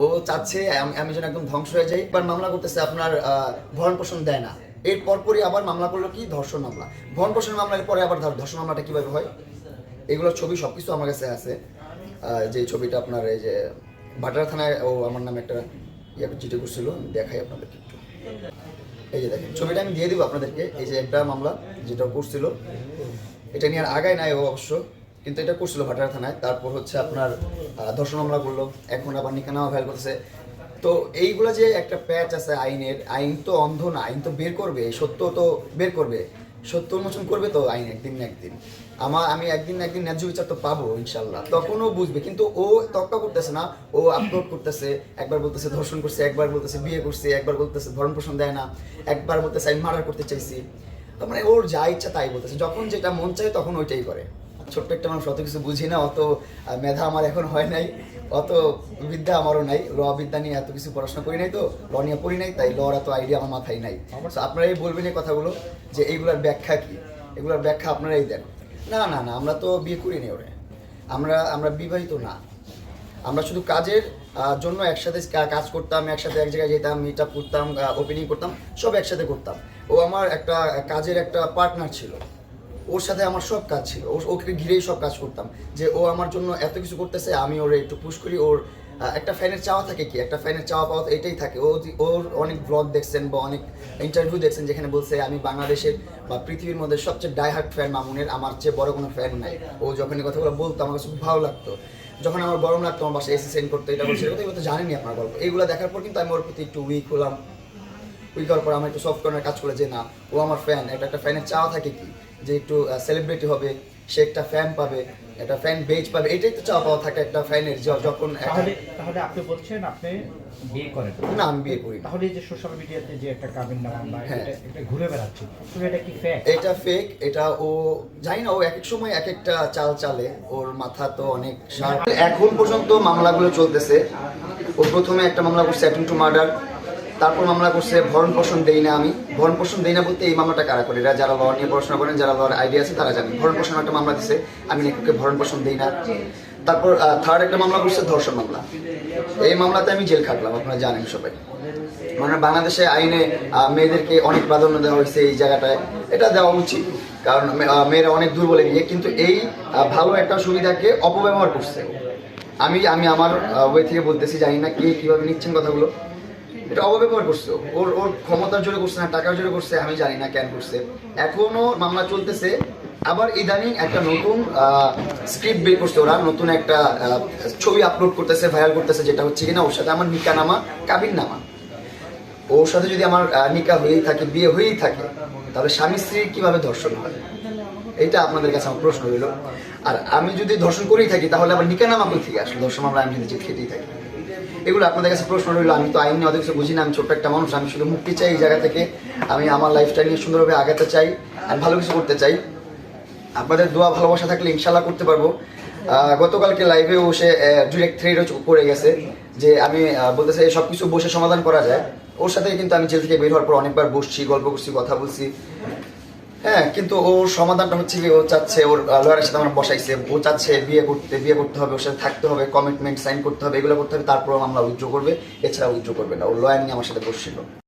ও চাচ্ছে যেন একদম ধ্বংস হয়ে যাই এবার মামলা করতেছে আপনার ভরণ পোষণ দেয় না। এর পরপরই আবার মামলা করল কি? ধর্ষণ মামলা। ভরণ পোষণ মামলার পরে আবার ধর- ধর্ষণ মামলাটা কীভাবে হয়? এগুলোর ছবি সব কিছু আমার কাছে আছে। যে ছবিটা আপনার এই যে ভাটারা থানায়, ও আমার নামে একটা ইয়ে চিঠি করছিল দেখাই আপনাদেরকে একটু। এই যে দেখেন, ছবিটা আমি দিয়ে দিব আপনাদেরকে, এই যে একটা মামলা যেটা করছিল। এটা নিয়ে আর আগায় নাই ও অবশ্য। কিন্তু এটা করছিল ভাটারা থানায়, তারপর হচ্ছে আপনার ধর্ষণ মামলা করল, এখন আবার নিকানামা ফাইল করতেছে। তো এইগুলা যে একটা প্যাচ আছে আইনের, আইন তো অন্ধ না, আইন তো বের করবে, সত্য তো বের করবে। সত্য উন্মোচন করবে তো আইন একদিন না একদিন। আমার আমি একদিন না একদিন ন্যায্য বিচার তো পাবো ইনশাল্লাহ তখনও বুঝবে, কিন্তু ও তক্কা করতেছে না, ও আপলোড করতেছে, একবার বলতেছে ধর্ষণ করছে, একবার বলতেছে বিয়ে করছে, একবার বলতেছে ভরণ পোষণ দেয় না, একবার বলতেছে আমি মার্ডার করতে চাইছি। মানে ওর যা ইচ্ছা তাই বলতেছে, যখন যেটা মন চায় তখন ওইটাই করে। ছোট্ট একটা মানুষ অত কিছু বুঝি না অত মেধা আমার এখন হয় নাই অত বিদ্যা আমারও নাই ল বিদ্যা নিয়ে এত কিছু পড়াশোনা করি নাই তো ল নিয়ে পড়ি নাই তাই লর এত আইডিয়া আমার মাথায় নাই। আপনারাই বলবেন এই কথাগুলো যে এইগুলোর ব্যাখ্যা কি? এগুলোর ব্যাখ্যা আপনারাই দেন। না না না আমরা তো বিয়ে করিনি ওরে। আমরা আমরা বিবাহিত না। আমরা শুধু কাজের জন্য একসাথে কাজ করতাম একসাথে এক জায়গায় যেতাম মিট আপ করতাম ওপেনিং করতাম সব একসাথে করতাম। ও আমার একটা কাজের একটা পার্টনার ছিল। ওর সাথে আমার সব কাজ ছিল। ওকে ঘিরেই সব কাজ করতাম। যে ও আমার জন্য এত কিছু করতেছে, আমি ওর একটু পুশ করি। ওর একটা ফ্যানের চাওয়া থাকে কি? একটা ফ্যানের চাওয়া পাওয়া এটাই থাকে। ও ওর অনেক ব্লগ দেখছেন বা অনেক ইন্টারভিউ দেখছেন যেখানে বলছে, আমি বাংলাদেশের বা পৃথিবীর মধ্যে সবচেয়ে ডাইহার্ট ফ্যান মামুনের, আমার চেয়ে বড় কোনো ফ্যান নাই। ও যখন এই কথাগুলো বলতো, আমার খুব ভালো লাগতো। যখন আমার গরম লাগতো, আমার বাসায় এসে সেন্ড করতো, এটা বলছে এগুলো তো জানেনি আপনার গল্প। এইগুলো দেখার পর কিন্তু আমি ওর প্রতি একটু উইক হলাম। উইক হওয়ার পর আমার একটু সফট কর্নার কাজ করে যে, না, ও আমার ফ্যান একটা একটা ফ্যানের চাওয়া থাকে কি? যে একটু সেলিব্রিটি হবে সে একটা ফ্যান পাবে একটা ফ্যান বেজ পাবে এটাই তো চাওয়া পাওয়া থাকে একটা ফ্যানের যখন তাহলে তাহলে আপনি বলছেন আপনি বিয়ে করেন না আমি বিয়ে করি তাহলে এই যে সোশ্যাল মিডিয়াতে যে একটা কাবিন নাম হ্যাঁ। এটা ঘুরে বেড়াচ্ছে তুমি এটা কি ফ্যাক এটা ফেক এটা ও জানি না ও এক এক সময় এক একটা চাল চালে ওর মাথা তো অনেক sharp। এখন পর্যন্ত মামলাগুলো চলতেছে ও প্রথমে একটা মামলা করছে অ্যাটেম্প টু মার্ডার তারপর মামলা করছে, ভরণ পোষণ দেই না আমি। ভরণ পোষণ দেই না বলতে এই মামলাটা কারা করে? এরা যারা ল নিয়ে পড়াশোনা করেন, যারা লর আইডিয়া আছে, তারা জানেন ভরণ পোষণ একটা মামলা দিছে, আমি নাকি ভরণ পোষণ দেই না। তারপর থার্ড একটা মামলা করছে, ধর্ষণ মামলা। এই মামলাতে আমি জেল খাটলাম, আপনারা জানেন সবাই। মানে বাংলাদেশে আইনে মেয়েদেরকে অনেক প্রাধান্য দেওয়া হয়েছে এই জায়গাটায়। এটা দেওয়া উচিত, কারণ মেয়েরা অনেক দুর্বলে গিয়ে কিন্তু এই ভালো একটা সুবিধাকে অপব্যবহার করছে। আমি আমি আমার ওয়ে থেকে বলতেছি, জানি না কে কীভাবে নিচ্ছেন কথাগুলো। এটা অপব্যবহার করছে ওর ওর ক্ষমতার জোরে করছে না, টাকার জোরে করছে, আমি জানি না কেন করছে। এখনও মামলা চলতেছে। আবার ইদানিং একটা নতুন স্ক্রিপ্ট বের করছে ওরা, নতুন একটা ছবি আপলোড করতেছে ভাইরাল করতেছে, যেটা হচ্ছে কিনা, ওর সাথে আমার নিকানামা কাবিন নামা ওর সাথে যদি আমার নিকা হয়েই থাকে, বিয়ে হয়েই থাকে, তাহলে স্বামী স্ত্রী কীভাবে ধর্ষণ হয়? এটা আপনাদের কাছে আমার প্রশ্ন রইল। আর আমি যদি ধর্ষণ করেই থাকি, তাহলে আমার নিকা নামা কই থেকে আসলো? ধর্ষণ আমরা আমি যদি খেটেই থাকি। এগুলো আপনাদের কাছে প্রশ্ন রইল, আমি তো আইন নিয়ে অত কিছু বুঝি না, আমি ছোট্ট একটা মানুষ, আমি শুধু মুক্তি চাই এই জায়গা থেকে। আমি আমার লাইফটা নিয়ে সুন্দরভাবে আগাতে চাই আর ভালো কিছু করতে চাই। আপনাদের দোয়া, ভালোবাসা থাকলে ইনশাল্লাহ করতে পারব। গতকালকে লাইভে বসে ডিরেক্ট থ্রেডও করে গেছে যে আমি বলতেছে সব কিছু বসে সমাধান করা যায়। ওর সাথে কিন্তু আমি জেল থেকে বের হওয়ার পর অনেকবার বসছি, গল্প করছি, কথা বলছি। হ্যাঁ কিন্তু ওর সমাধানটা হচ্ছে ও চাচ্ছে ওর লয়ারের সাথে আমরা বসাইছে। ও চাচ্ছে বিয়ে করতে বিয়ে করতে হবে, ওর সাথে থাকতে হবে কমিটমেন্ট সাইন করতে হবে, এগুলো করতে হবে তারপর আমরা উইথড্র করবে। এছাড়া উইথড্র করবে না। ওর লয়ার নিয়ে আমার সাথে বসছিল।